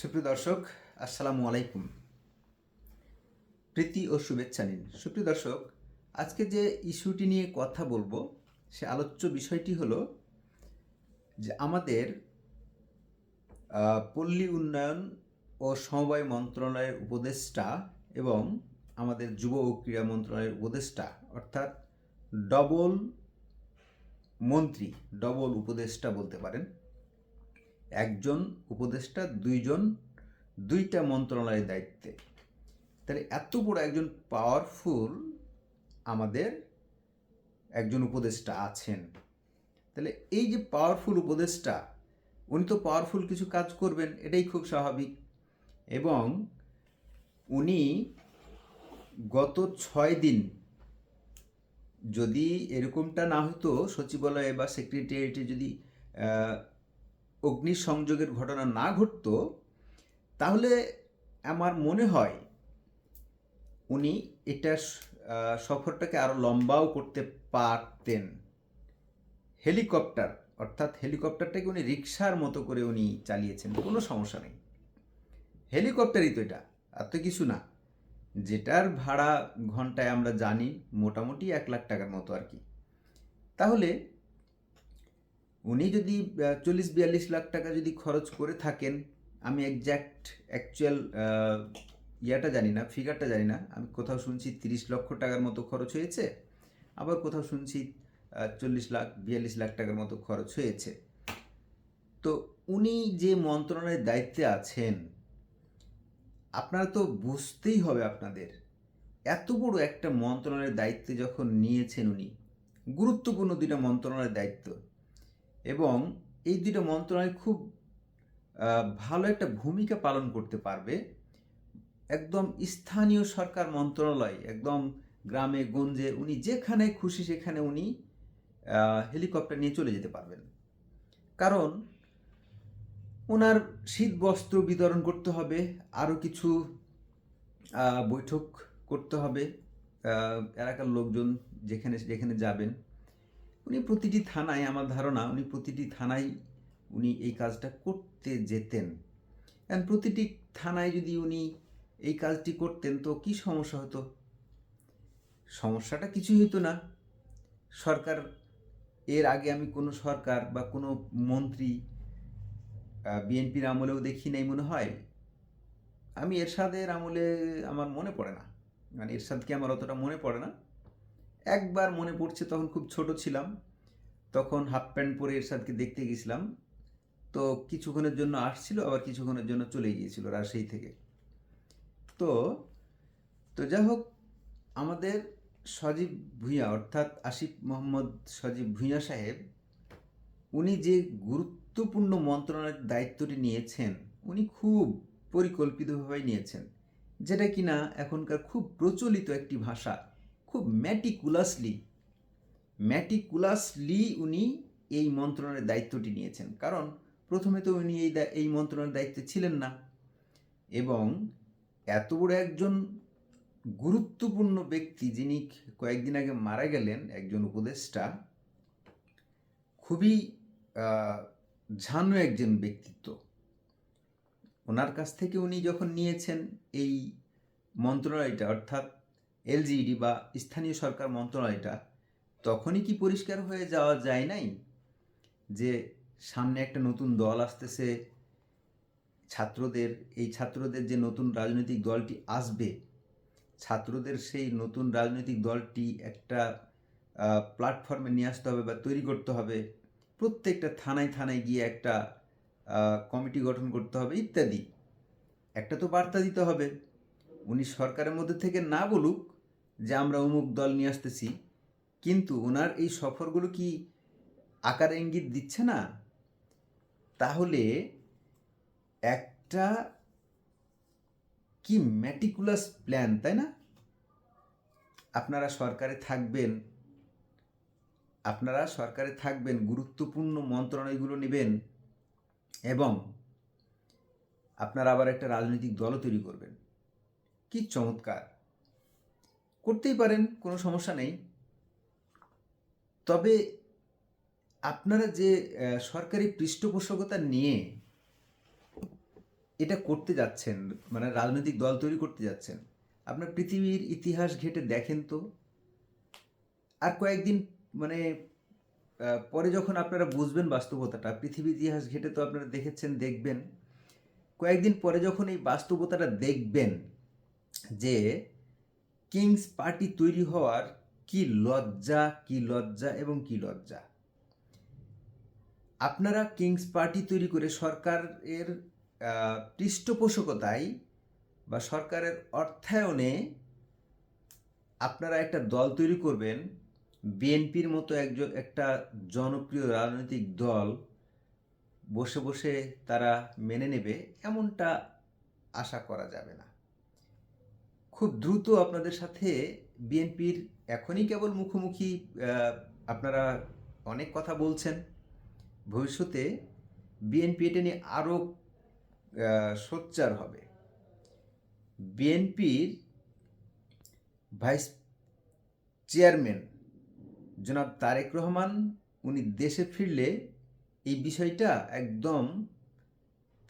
সুপ্রিয় দর্শক, আসসালামু আলাইকুম। প্রীতি ও শুভেচ্ছা নিন। সুপ্রিয় দর্শক, আজকে যে ইস্যুটি নিয়ে কথা বলব, সে আলোচ্য বিষয়টি হলো যে আমাদের পল্লী উন্নয়ন ও সমবায় মন্ত্রণালয়ের উপদেষ্টা এবং আমাদের যুব ও ক্রীড়া মন্ত্রণালয়ের উপদেষ্টা, অর্থাৎ ডবল মন্ত্রী, ডবল উপদেষ্টা বলতে পারেন একজন উপদেষ্টা, দুইজন, দুইটা মন্ত্রণালয়ের দায়িত্বে। তাহলে এত বড় একজন পাওয়ারফুল আমাদের একজন উপদেষ্টা আছেন। তাহলে এই যে পাওয়ারফুল উপদেষ্টা, উনি তো পাওয়ারফুল কিছু কাজ করবেন, এটাই খুব স্বাভাবিক। এবং উনি গত ছয় দিন যদি এরকমটা না হতো, সচিবালয়ে বা সেক্রেটারিয়েটে যদি অগ্নিসংযোগের ঘটনা না ঘটতো, তাহলে আমার মনে হয় উনি এটা সফরটাকে আরও লম্বাও করতে পারতেন। হেলিকপ্টার, অর্থাৎ হেলিকপ্টারটাকে উনি রিক্সার মতো করে উনি চালিয়েছেন, কোনো সমস্যা নেই। হেলিকপ্টারই তো এটা আর তো কিছু না। যেটার ভাড়া ঘন্টায় আমরা জানি, মোটামুটি এক লাখ টাকার মতো আর কি। তাহলে উনি যদি চল্লিশ বিয়াল্লিশ লাখ টাকা যদি খরচ করে থাকেন, আমি একজ্যাক্ট অ্যাকচুয়াল ইয়াটা জানি না ফিগারটা জানি না, আমি কোথাও শুনছি তিরিশ লক্ষ টাকার মতো খরচ হয়েছে, আবার কোথাও শুনছি চল্লিশ লাখ, বিয়াল্লিশ লাখ টাকার মতো খরচ হয়েছে। তো উনি যে মন্ত্রণালয়ের দায়িত্বে আছেন, আপনারা তো বুঝতেই হবে আপনাদের, এত বড় একটা মন্ত্রণালয়ের দায়িত্বে যখন নিয়েছেন উনি, গুরুত্বপূর্ণ দুইটা মন্ত্রণালয়ের দায়িত্ব। এবং এই দুটো মন্ত্রণালয় খুব ভালো একটা ভূমিকা পালন করতে পারবে। একদম স্থানীয় সরকার মন্ত্রণালয়, একদম গ্রামে, গঞ্জে, উনি যেখানে খুশি সেখানে উনি হেলিকপ্টার নিয়ে চলে যেতে পারবেন। কারণ ওনার শীত বস্ত্র বিতরণ করতে হবে আরও কিছু বৈঠক করতে হবে এলাকার লোকজন যেখানে যেখানে যাবেন। উনি প্রতিটি থানায়, আমার ধারণা উনি প্রতিটি থানায় উনি এই কাজটা করতে যেতেন। কারণ প্রতিটি থানায় যদি উনি এই কাজটি করতেন তো কি সমস্যা হতো? সমস্যাটা কিছুই হতো না। সরকার, এর আগে আমি কোনো সরকার বা কোনো মন্ত্রী বিএনপির আমলেও দেখি নাই মনে হয়। আমি এরশাদের আমলে আমার মনে পড়ে না। মানে এরশাদকে আমার অতটা মনে পড়ে না। একবার মনে পড়ছে তখন খুব ছোট ছিলাম। তখন হাফ প্যান্ট পরে এরশাদকে দেখতে গেছিলাম। তো কিছুক্ষণের জন্য আসছিল, আবার কিছুক্ষণের জন্য চলে গিয়েছিল রাজশাহী থেকে। তো তো যাই হোক, আমাদের সজীব ভূঁইয়া, অর্থাৎ আসিফ মোহাম্মদ সজীব ভূঁইয়া সাহেব, উনি যে গুরুত্বপূর্ণ মন্ত্রণালয়ের দায়িত্বটি নিয়েছেন, উনি খুব পরিকল্পিতভাবে নিয়েছেন। যেটা কিনা এখনকার খুব প্রচলিত একটি ভাষা। খুব ম্যাটিকুলাসলি ম্যাটিকুলাসলি উনি এই মন্ত্রণের দায়িত্বটি নিয়েছেন। কারণ প্রথমে তো উনি এই এই মন্ত্রণের দায়িত্বে ছিলেন না। এবং এত বড় একজন গুরুত্বপূর্ণ ব্যক্তি যিনি কয়েকদিন আগে মারা গেলেন, একজন উপদেষ্টা, খুবই ঝানু একজন ব্যক্তিত্ব। ওনার কাছ থেকে উনি যখন নিয়েছেন এই মন্ত্রণালয়টা, অর্থাৎ এলজিইডি বা স্থানীয় সরকার মন্ত্রণালয়টা তখনই কি পরিষ্কার হয়ে যাওয়া যায় নাই? যে সামনে একটা নতুন দল আসতেছে, ছাত্রদের, এই ছাত্রদের যে নতুন রাজনৈতিক দলটি আসবে, ছাত্রদের সেই নতুন রাজনৈতিক দলটি একটা প্ল্যাটফর্মে নিয়ে আসতে হবে বা তৈরি করতে হবে, প্রত্যেকটা থানায় থানায় গিয়ে একটা কমিটি গঠন করতে হবে ইত্যাদি। একটা তো বার্তা দিতে হবে। উনি সরকারের মধ্যে থেকে না বলুক যে আমরা অমুক দল নিয়ে আসতেছি। কিন্তু ওনার এই সফরগুলো কি আকার ইঙ্গিত দিচ্ছে না? তাহলে একটা কি ম্যাটিকুলাস প্ল্যান তাই না? আপনারা সরকারে থাকবেন, আপনারা সরকারে থাকবেন, গুরুত্বপূর্ণ মন্ত্রণালয়গুলো নেবেন এবং আপনারা আবার একটা রাজনৈতিক দলও তৈরি করবেন। কি চমৎকার! করতেই পারেন, কোনো সমস্যা নেই। তবে আপনারা যে সরকারি পৃষ্ঠপোষকতা নিয়ে এটা করতে যাচ্ছেন মানে রাজনৈতিক দল তৈরি করতে যাচ্ছেন, আপনার পৃথিবীর ইতিহাস ঘেটে দেখেন তো। আর কয়েকদিন মানে পরে যখন আপনারা বুঝবেন বাস্তবতাটা, পৃথিবীর ইতিহাস ঘেটে তো আপনারা দেখেছেন, দেখবেন। কয়েকদিন পরে যখন এই বাস্তবতাটা দেখবেন যে কিংস পার্টি তৈরি হওয়ার কি লজ্জা কি লজ্জা এবং কি লজ্জা? আপনারা কিংস পার্টি তৈরি করে সরকারের পৃষ্ঠপোষকতায় বা সরকারের অর্থায়নে আপনারা একটা দল তৈরি করবেন। বিএনপির মতো একজন, একটা জনপ্রিয় রাজনৈতিক দল বসে বসে তারা মেনে নেবে, এমনটা আশা করা যাবে না। খুব দ্রুত আপনাদের সাথে বিএনপির এখনই কেবল মুখোমুখি আপনারা অনেক কথা বলছেন। ভবিষ্যতে বিএনপি এটা নিয়ে আরও সোচ্চার হবে। বিএনপির ভাইস চেয়ারম্যান জনাব তারেক রহমান, উনি দেশে ফিরলে এই বিষয়টা একদম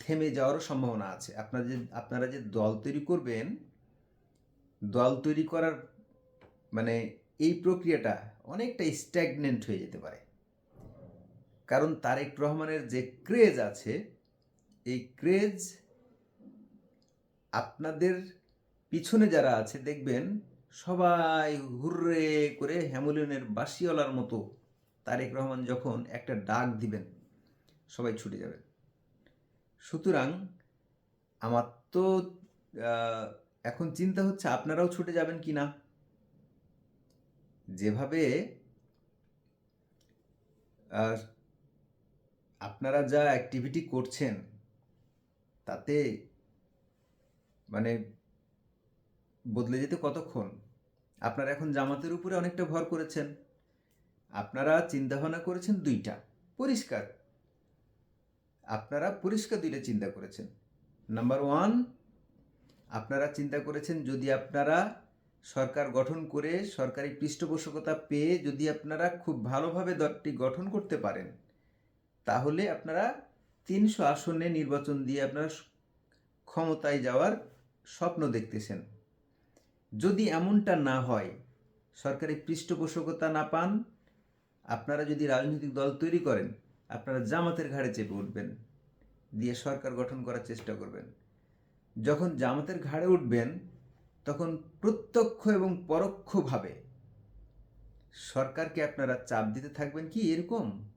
থেমে যাওয়ারও সম্ভাবনা আছে। আপনারা যে আপনারা যে দল তৈরি করবেন দল তৈরি করার মানে এই প্রক্রিয়াটা অনেকটা স্ট্যাগনেন্ট হয়ে যেতে পারে। কারণ তারেক রহমানের যে ক্রেজ আছে, এই ক্রেজ আপনাদের পিছনে যারা আছে, দেখবেন সবাই হুররে করে হ্যামুলিনের বাসিওয়ালার মতো তারেক রহমান যখন একটা ডাক দিবেন, সবাই ছুটে যাবেন। সুতরাং আমার তো এখন চিন্তা হচ্ছে আপনারাও ছুটে যাবেন কি না? যেভাবে আপনারা যা অ্যাক্টিভিটি করছেন, তাতে মানে বদলে যেতে কতক্ষণ? আপনারা এখন জামাতের উপরে অনেকটা ভর করেছেন। আপনারা চিন্তা ভাবনা করেছেন দুইটা। পরিষ্কার। আপনারা পরিষ্কার দুইটা চিন্তা করেছেন। নাম্বার ওয়ান আপনারা চিন্তা করেছেন যদি আপনারা সরকার গঠন করে সরকারি পৃষ্ঠপোষকতা পেয়ে যদি আপনারা খুব ভালোভাবে দলটি গঠন করতে পারেন, তাহলে আপনারা তিনশো আসনে নির্বাচন দিয়ে আপনারা ক্ষমতায় যাওয়ার স্বপ্ন দেখতেছেন। যদি এমনটা না হয়, সরকারি পৃষ্ঠপোষকতা না পান, আপনারা যদি রাজনৈতিক দল তৈরি করেন, আপনারা জামাতের ঘাড়ে চেপে উঠবেন, দিয়ে সরকার গঠন করার চেষ্টা করবেন। যখন জামাতের ঘাড়ে উঠবেন, তখন প্রত্যক্ষ এবং পরোক্ষভাবে সরকারকে আপনারা চাপ দিতে থাকবেন কি এরকম?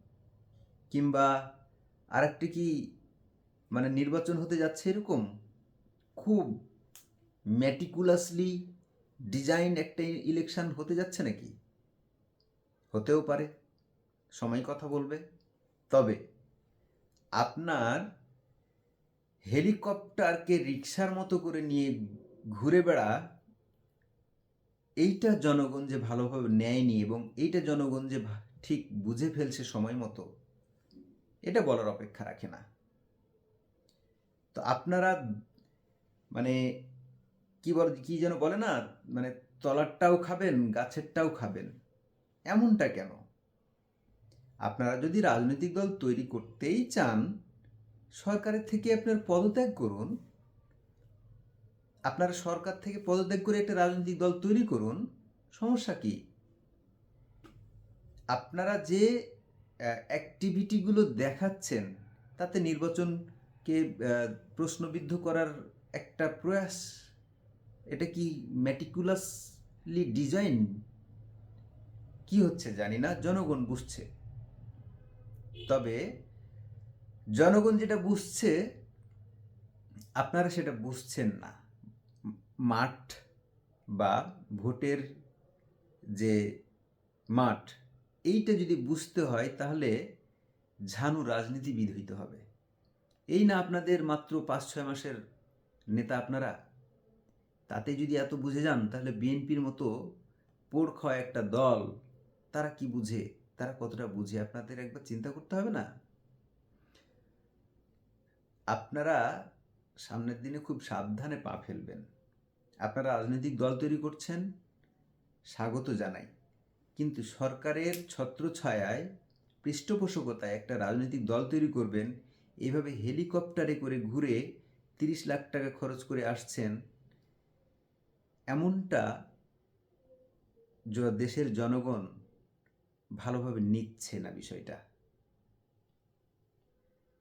কিংবা আরেকটি কি মানে নির্বাচন হতে যাচ্ছে এরকম? খুব ম্যাটিকুলাসলি ডিজাইন একটা ইলেকশন হতে যাচ্ছে নাকি? হতেও পারে। সময় কথা বলবে। তবে আপনার হেলিকপ্টারকে রিক্সার মতো করে নিয়ে ঘুরে বেড়া, এইটা জনগণ যে ভালোভাবে নেয়নি এবং এইটা জনগণ যে ঠিক বুঝে ফেলছে সময় মতো, এটা বলার অপেক্ষা রাখে না। তো আপনারা মানে কি বল, কি যেন বলে না মানে তলারটাও খাবেন, গাছেরটাও খাবেন, এমনটা কেন? আপনারা যদি রাজনৈতিক দল তৈরি করতেই চান সরকারের থেকে আপনার পদত্যাগ করুন। আপনারা সরকার থেকে পদত্যাগ করে একটা রাজনৈতিক দল তৈরি করুন। সমস্যা কি? আপনারা যে অ্যাক্টিভিটিগুলো দেখাচ্ছেন, তাতে নির্বাচনকে প্রশ্নবিদ্ধ করার একটা প্রয়াস, এটা কি ম্যাটিকুলাসলি ডিজাইন কি হচ্ছে জানি না, জনগণ বুঝছে। তবে জনগণ যেটা বুঝছে, আপনারা সেটা বুঝছেন না। মাঠ বা ভোটের যে মাঠ, এইটা যদি বুঝতে হয়, তাহলে ঝানু রাজনীতিবিদ হইতে হবে। এই না আপনাদের মাত্র পাঁচ ছয় মাসের নেতা আপনারা। তাতে যদি এত বুঝে যান, তাহলে বিএনপির মতো পোড় খাওয়া একটা দল, তারা কি বুঝে? তারা কতটা বুঝে? আপনাদের একবার চিন্তা করতে হবে না? আপনারা সামনের দিনে খুব সাবধানে পা ফেলবেন। আপনারা রাজনৈতিক দল তৈরি করছেন, স্বাগত জানাই। কিন্তু সরকারের ছত্রছায়ায়, পৃষ্ঠপোষকতায় একটা রাজনৈতিক দল তৈরি করবেন, এভাবে হেলিকপ্টারে করে ঘুরে তিরিশ লাখ টাকা খরচ করে আসছেন, এমনটা দেশের জনগণ ভালোভাবে নিচ্ছে না বিষয়টা।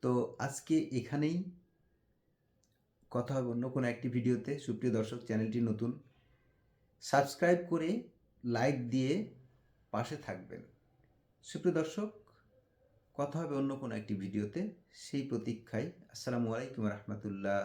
তো আজকে এখানেই কথা হবে অন্য কোনো একটি ভিডিওতে। সুপ্রিয় দর্শক, চ্যানেলটি নতুন, সাবস্ক্রাইব করে লাইক দিয়ে পাশে থাকবেন। সুপ্রিয় দর্শক, কথা হবে অন্য কোনো একটি ভিডিওতে। সেই প্রতীক্ষায়। আসসালামু আলাইকুম রহমতুল্লাহ।